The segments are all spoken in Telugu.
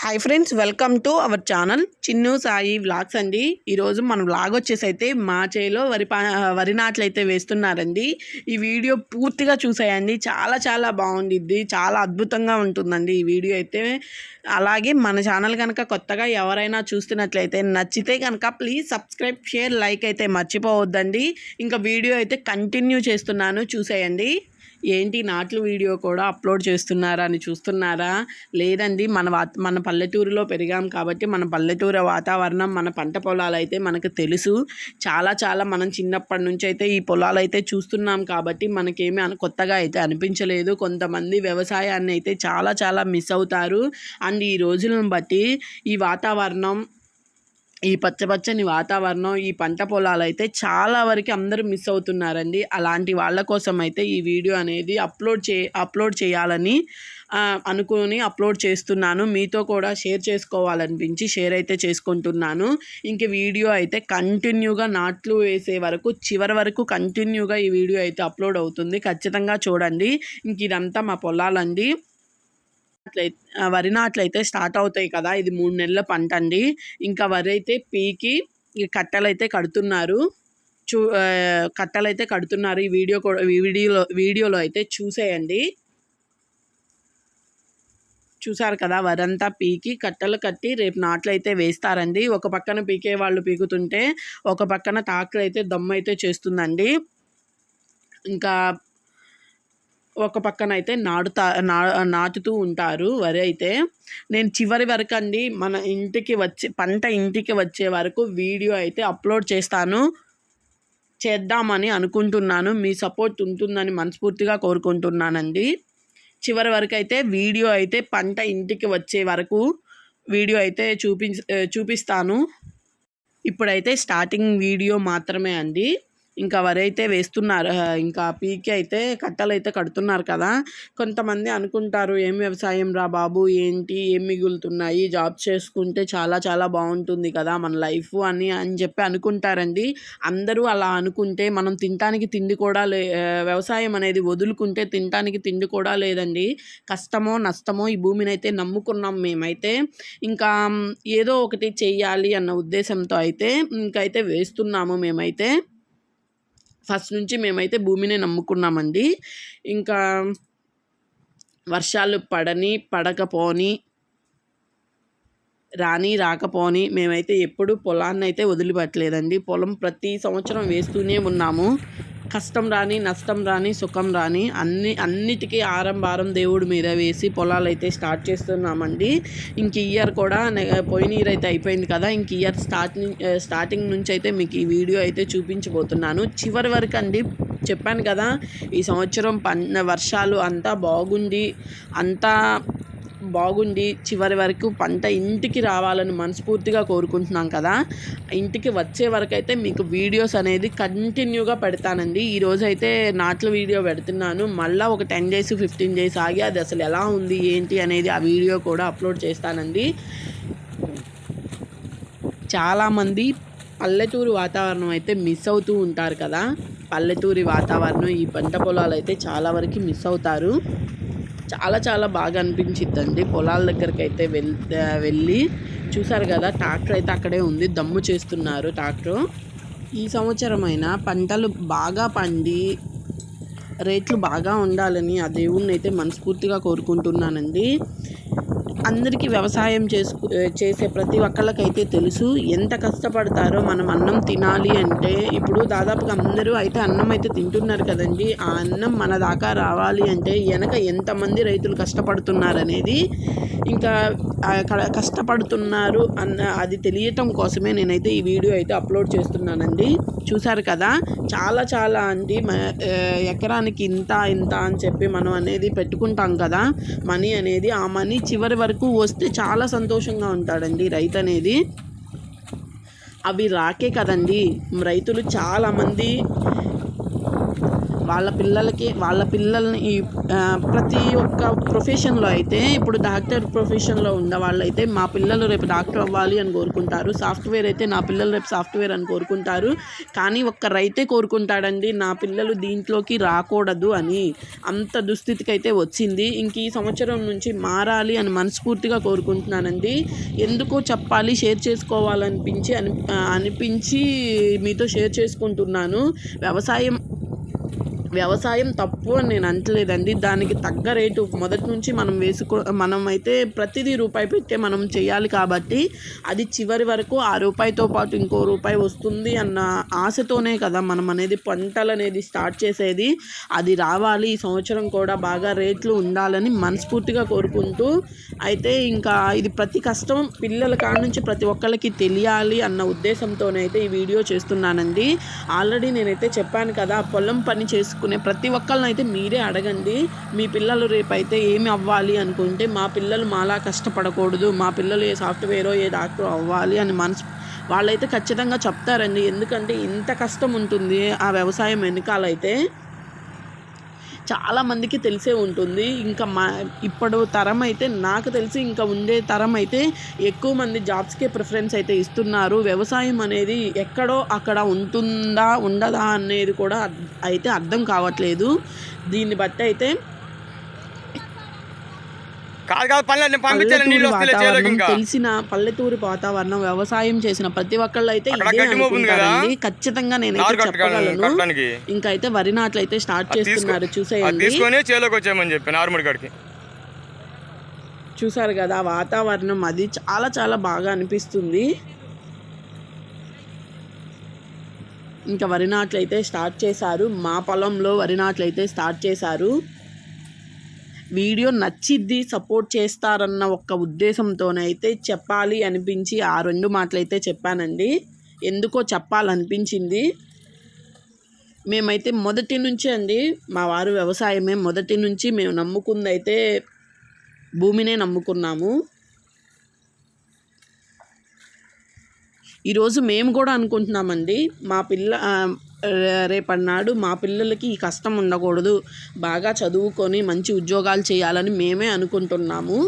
Hi friends welcome to our channel Chinnu Sai vlogs అండి. ఈరోజు మన వ్లాగ్ వచ్చేసి అయితే మా చేలో వరి పా వరి నాట్లు అయితే వేస్తున్నారండి. ఈ వీడియో పూర్తిగా చూసేయండి. చాలా చాలా బాగుండిద్ది. చాలా అద్భుతంగా ఉంటుందండి ఈ వీడియో అయితే. అలాగే మన ఛానల్ కనుక కొత్తగా ఎవరైనా చూస్తున్నట్లయితే నచ్చితే కనుక ప్లీజ్ సబ్స్క్రైబ్ షేర్ లైక్ అయితే మర్చిపోవద్దండి. ఇంకా వీడియో అయితే కంటిన్యూ చేస్తున్నాను. చూసేయండి. ఏంటి నాట్లు వీడియో కూడా అప్లోడ్ చేస్తున్నారా అని చూస్తున్నారా? లేదండి మన వా మన పల్లెటూరులో పెరిగాం కాబట్టి మన పల్లెటూరు వాతావరణం మన పంట పొలాలు అయితే మనకు తెలుసు. చాలా చాలా మనం చిన్నప్పటి నుంచి అయితే ఈ పొలాలు అయితే చూస్తున్నాం కాబట్టి మనకేమీ కొత్తగా అయితే అనిపించలేదు. కొంతమంది వ్యవసాయాన్ని అయితే చాలా చాలా మిస్ అవుతారు. అండ్ ఈ రోజులను బట్టి ఈ వాతావరణం ఈ పచ్చపచ్చని వాతావరణం ఈ పంట పొలాలు అయితే చాలా వరకు అందరూ మిస్ అవుతున్నారండి. అలాంటి వాళ్ళ కోసం అయితే ఈ వీడియో అనేది అప్లోడ్ చే అప్లోడ్ చేయాలని అనుకుని అప్లోడ్ చేస్తున్నాను. మీతో కూడా షేర్ చేసుకోవాలనిపించి షేర్ అయితే చేసుకుంటున్నాను. ఇంక వీడియో అయితే కంటిన్యూగా నాట్లు వేసే వరకు చివరి వరకు కంటిన్యూగా ఈ వీడియో అయితే అప్లోడ్ అవుతుంది. ఖచ్చితంగా చూడండి. ఇంక ఇదంతా మా పొలాలండి. వరి నాట్లు అయితే స్టార్ట్ అవుతాయి కదా ఇది మూడు నెలల పంట అండి ఇంకా వరి అయితే పీకి కట్టలు అయితే కడుతున్నారు. చూ ఆ, అయితే కడుతున్నారు. ఈ వీడియో కూడా ఈ వీడియోలో వీడియోలో అయితే చూసేయండి. చూసారు కదా వరంతా పీకి కట్టెలు కట్టి రేపు నాట్లు అయితే వేస్తారండి. ఒక పక్కన పీకే వాళ్ళు పీకుతుంటే ఒక పక్కన తాకులు అయితే దమ్ము అయితే చేస్తుందండి. ఇంకా ఒక పక్కన అయితే నాటుతా నా నాటుతూ ఉంటారు వరి అయితే. నేను చివరి వరకు అండి మన ఇంటికి వచ్చే పంట ఇంటికి వచ్చే వరకు వీడియో అయితే అప్లోడ్ చేస్తాను. చేద్దామని అనుకుంటున్నాను. మీ సపోర్ట్ ఉంటుందని మనస్ఫూర్తిగా కోరుకుంటున్నానండి. చివరి వరకు అయితే వీడియో అయితే పంట ఇంటికి వచ్చే వరకు వీడియో అయితే చూపి చూపిస్తాను. ఇప్పుడైతే స్టార్టింగ్ వీడియో మాత్రమే అండి. ఇంకా వరైతే వేస్తున్నారు. ఇంకా పీకి అయితే కట్టలు అయితే కడుతున్నారు కదా. కొంతమంది అనుకుంటారు ఏం వ్యవసాయం రా బాబు ఏంటి ఏం మిగులుతున్నాయి? జాబ్ చేసుకుంటే చాలా చాలా బాగుంటుంది కదా మన లైఫ్ అని అని చెప్పి అనుకుంటారండి. అందరూ అలా అనుకుంటే మనం తినటానికి తిండి కూడా లే వ్యవసాయం అనేది వదులుకుంటే తినటానికి తిండి కూడా లేదండి. కష్టమో నష్టమో ఈ భూమిని అయితే నమ్ముకున్నాం మేమైతే. ఇంకా ఏదో ఒకటి చెయ్యాలి అన్న ఉద్దేశంతో అయితే ఇంకైతే వేస్తున్నాము మేమైతే. ఫస్ట్ నుంచి మేమైతే భూమిని నమ్ముకున్నామండి. ఇంకా వర్షాలు పడని పడకపోని రాని రాకపోని మేమైతే ఎప్పుడు పొలాన్ని అయితే వదిలిపెట్టలేదండి. పొలం ప్రతి సంవత్సరం వేస్తూనే ఉన్నాము. కష్టం రాని నష్టం రాని సుఖం రాని అన్ని అన్నిటికీ ఆరం భారం దేవుడి మీద వేసి పొలాలు అయితే స్టార్ట్ చేస్తున్నామండి. ఇంక ఇయర్ కూడా పోయిన ఇయర్ అయితే అయిపోయింది కదా ఇంక ఇయర్ స్టార్ట్ స్టార్టింగ్ నుంచి అయితే మీకు ఈ వీడియో అయితే చూపించబోతున్నాను. చివరి వరకు అండి చెప్పాను కదా ఈ సంవత్సరం పన్ వర్షాలు అంతా బాగుంది అంతా బాగుండి చివరి వరకు పంట ఇంటికి రావాలని మనస్ఫూర్తిగా కోరుకుంటున్నాం కదా. ఇంటికి వచ్చే వరకు అయితే మీకు వీడియోస్ అనేది కంటిన్యూగా పెడతానండి. ఈరోజు అయితే నాట్ల వీడియో పెడుతున్నాను. మళ్ళీ ఒక టెన్ డేస్ ఫిఫ్టీన్ డేస్ ఆగి అది అసలు ఎలా ఉంది ఏంటి అనేది ఆ వీడియో కూడా అప్లోడ్ చేస్తానండి. చాలామంది పల్లెటూరు వాతావరణం అయితే మిస్ అవుతూ ఉంటారు కదా. పల్లెటూరి వాతావరణం ఈ పంట పొలాలు అయితే చాలా వరకు మిస్ అవుతారు. చాలా చాలా బాగా అనిపించిద్దండి. పొలాల దగ్గరికి అయితే వెళ్ వెళ్ళి చూసారు కదా ట్రాక్టర్ అయితే అక్కడే ఉంది. దమ్ము చేస్తున్నారు ట్రాక్టర్. ఈ సంవత్సరమైన పంటలు బాగా పండి రేట్లు బాగా ఉండాలని ఆ దేవుణ్ణి అయితే మనస్ఫూర్తిగా కోరుకుంటున్నానండి. అందరికీ వ్యవసాయం చేసుకు చేసే ప్రతి ఒక్కళ్ళకైతే తెలుసు ఎంత కష్టపడతారో మనం అన్నం తినాలి అంటే ఇప్పుడు దాదాపుగా అందరూ అయితే అన్నం అయితే తింటున్నారు కదండి. ఆ అన్నం మన దాకా రావాలి అంటే వెనక ఎంతమంది రైతులు కష్టపడుతున్నారు అనేది ఇంకా కష్టపడుతున్నారు అన్న అది తెలియటం కోసమే నేనైతే ఈ వీడియో అయితే అప్లోడ్ చేస్తున్నానండి. చూసారు కదా చాలా చాలా అండి ఎకరానికి ఇంత ఇంత అని చెప్పి మనం అనేది పెట్టుకుంటాం కదా. మనీ అనేది ఆ మనీ చివరి వరకు వస్తే చాలా సంతోషంగా ఉంటాడండి రైతు అనేది. అవి రాకే కదండి. రైతులు చాలామంది వాళ్ళ పిల్లలకి వాళ్ళ పిల్లల్ని ఈ, ప్రతి ఒక్క ప్రొఫెషన్లో అయితే ఇప్పుడు డాక్టర్ ప్రొఫెషన్లో ఉన్న వాళ్ళైతే మా పిల్లలు రేపు డాక్టర్ అవ్వాలి అని కోరుకుంటారు. సాఫ్ట్వేర్ అయితే నా పిల్లలు రేపు సాఫ్ట్వేర్ అని కోరుకుంటారు. కానీ ఒక్క రైతే కోరుకుంటాడండి నా పిల్లలు దీంట్లోకి రాకూడదు అని. అంత దుస్థితికి అయితే వచ్చింది. ఇంక ఈ సంవత్సరం నుంచి మారాలి అని మనస్ఫూర్తిగా కోరుకుంటున్నానండి. ఎందుకో చెప్పాలి షేర్ చేసుకోవాలనిపించి అని అనిపించి మీతో షేర్ చేసుకుంటున్నాను. వ్యవసాయం వ్యవసాయం తప్పు అని నేను అంటలేదండి దానికి తగ్గ రేటు మొదటి నుంచి మనం వేసుకో మనం అయితే ప్రతిదీ రూపాయి పెట్టే మనం చేయాలి కాబట్టి అది చివరి వరకు ఆ రూపాయితో పాటు ఇంకో రూపాయి వస్తుంది అన్న ఆశతోనే కదా మనం అనేది పంటలు అనేది స్టార్ట్ చేసేది. అది రావాలి. ఈ సంవత్సరం కూడా బాగా రేట్లు ఉండాలని మనస్ఫూర్తిగా కోరుకుంటూ అయితే ఇంకా ఇది ప్రతి కష్టం పిల్లల కాడ నుంచి ప్రతి ఒక్కరికి తెలియాలి అన్న ఉద్దేశంతోనైతే ఈ వీడియో చేస్తున్నానండి. ఆల్రెడీ నేనైతే చెప్పాను కదా పొలం పని చేసుకునే ప్రతి ఒక్కళ్ళని అయితే మీరే అడగండి. మీ పిల్లలు రేపైతే ఏమి అవ్వాలి అనుకుంటే మా పిల్లలు మాలా కష్టపడకూడదు. మా పిల్లలు ఏ సాఫ్ట్వేరో ఏ డాక్టర్ అవ్వాలి అని మనసు వాళ్ళైతే ఖచ్చితంగా చెప్తారండి. ఎందుకంటే ఇంత కష్టం ఉంటుంది ఆ వ్యవసాయం వెనకాలైతే. చాలా మందికి తెలిసే ఉంటుంది. ఇంకా మా ఇప్పుడు తరం అయితే నాకు తెలిసి ఇంకా ఉండే తరం అయితే ఎక్కువ మంది జాబ్స్కే ప్రిఫరెన్స్ అయితే ఇస్తున్నారు. వ్యవసాయం అనేది ఎక్కడో అక్కడ ఉంటుందా ఉండదా అనేది కూడా అయితే అర్థం కావట్లేదు. దీన్ని బట్టి అయితే కాదు కాదు పనులు నేను నీళ్ళు ఇంకా. తెలిసిన పల్లెటూరు వాతావరణం వ్యవసాయం చేసిన ప్రతి ఒక్కళ్ళు అయితే ఖచ్చితంగా చెప్పగలను. కట్టడానికి. ఇంకా అయితే వరి నాట్లు అయితే స్టార్ట్ చేస్తున్నారు చూసేయండి. తీసుకొని చేలోకి వచ్చామని చెప్పి నార్మల్ కాడికి. చూసారు కదా వాతావరణం అది చాలా చాలా బాగా అనిపిస్తుంది. ఇంకా వరి నాట్లు అయితే స్టార్ట్ చేశారు. మా పొలంలో వరి నాట్లు అయితే స్టార్ట్ చేశారు. వీడియో నచ్చిద్ది సపోర్ట్ చేస్తారన్న ఒక్క ఉద్దేశంతోనైతే చెప్పాలి అనిపించి ఆ రెండు మాటలైతే చెప్పానండి. ఎందుకో చెప్పాలనిపించింది. మేమైతే మొదటి నుంచి అండి మా వారు వ్యవసాయమే మొదటి నుంచి మేము నమ్ముకుందైతే భూమినే నమ్ముకున్నాము. ఈరోజు మేము కూడా అనుకుంటున్నామండి మా పిల్ల రేపన్నాడు మా పిల్లలకి ఈ కష్టం ఉండకూడదు బాగా చదువుకొని మంచి ఉద్యోగాలు చేయాలని మేమే అనుకుంటున్నాము.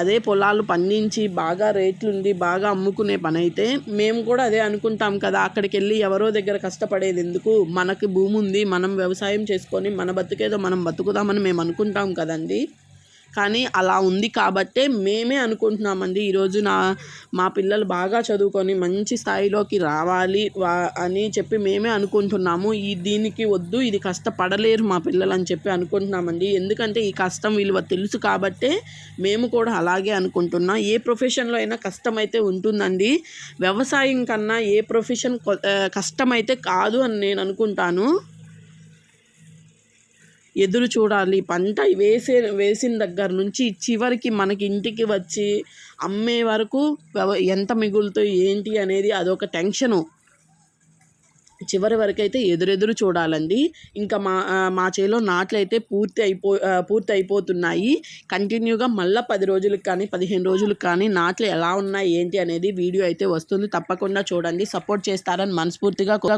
అదే పొలాలు పండించి బాగా రేట్లుండి బాగా అమ్ముకునే పని అయితే మేము కూడా అదే అనుకుంటాం కదా అక్కడికి వెళ్ళి ఎవరో దగ్గర కష్టపడేది ఎందుకు? మనకి భూమి ఉంది మనం వ్యవసాయం చేసుకొని మన బతుకేదో మనం బతుకుదామని మేము అనుకుంటాం కదండి. కానీ అలా ఉంది కాబట్టే మేమే అనుకుంటున్నామండి ఈరోజు నా మా పిల్లలు బాగా చదువుకొని మంచి స్థాయిలోకి రావాలి వా అని చెప్పి మేమే అనుకుంటున్నాము. ఈ దీనికి వద్దు ఇది కష్టపడలేరు మా పిల్లలు అని చెప్పి అనుకుంటున్నామండి. ఎందుకంటే ఈ కష్టం విలువ తెలుసు కాబట్టే మేము కూడా అలాగే అనుకుంటున్నాం. ఏ ప్రొఫెషన్లో అయినా కష్టమైతే ఉంటుందండి. వ్యవసాయం కన్నా ఏ ప్రొఫెషన్ కొ- కష్టమైతే కాదు అని నేను అనుకుంటాను. ఎదురు చూడాలి. పంట వేసే వేసిన దగ్గర నుంచి చివరికి మనకి ఇంటికి వచ్చి అమ్మే వరకు ఎంత మిగులుతో ఏంటి అనేది అదొక టెన్షను. చివరి వరకు అయితే ఎదురెదురు చూడాలండి. ఇంకా మా మా చేలో నాట్లు అయితే పూర్తి అయిపో పూర్తి అయిపోతున్నాయి. కంటిన్యూగా మళ్ళీ పది రోజులకు కానీ పదిహేను రోజులకు కానీ నాట్లు ఎలా ఉన్నాయి ఏంటి అనేది వీడియో అయితే వస్తుంది. తప్పకుండా చూడండి. సపోర్ట్ చేస్తారని మనస్ఫూర్తిగా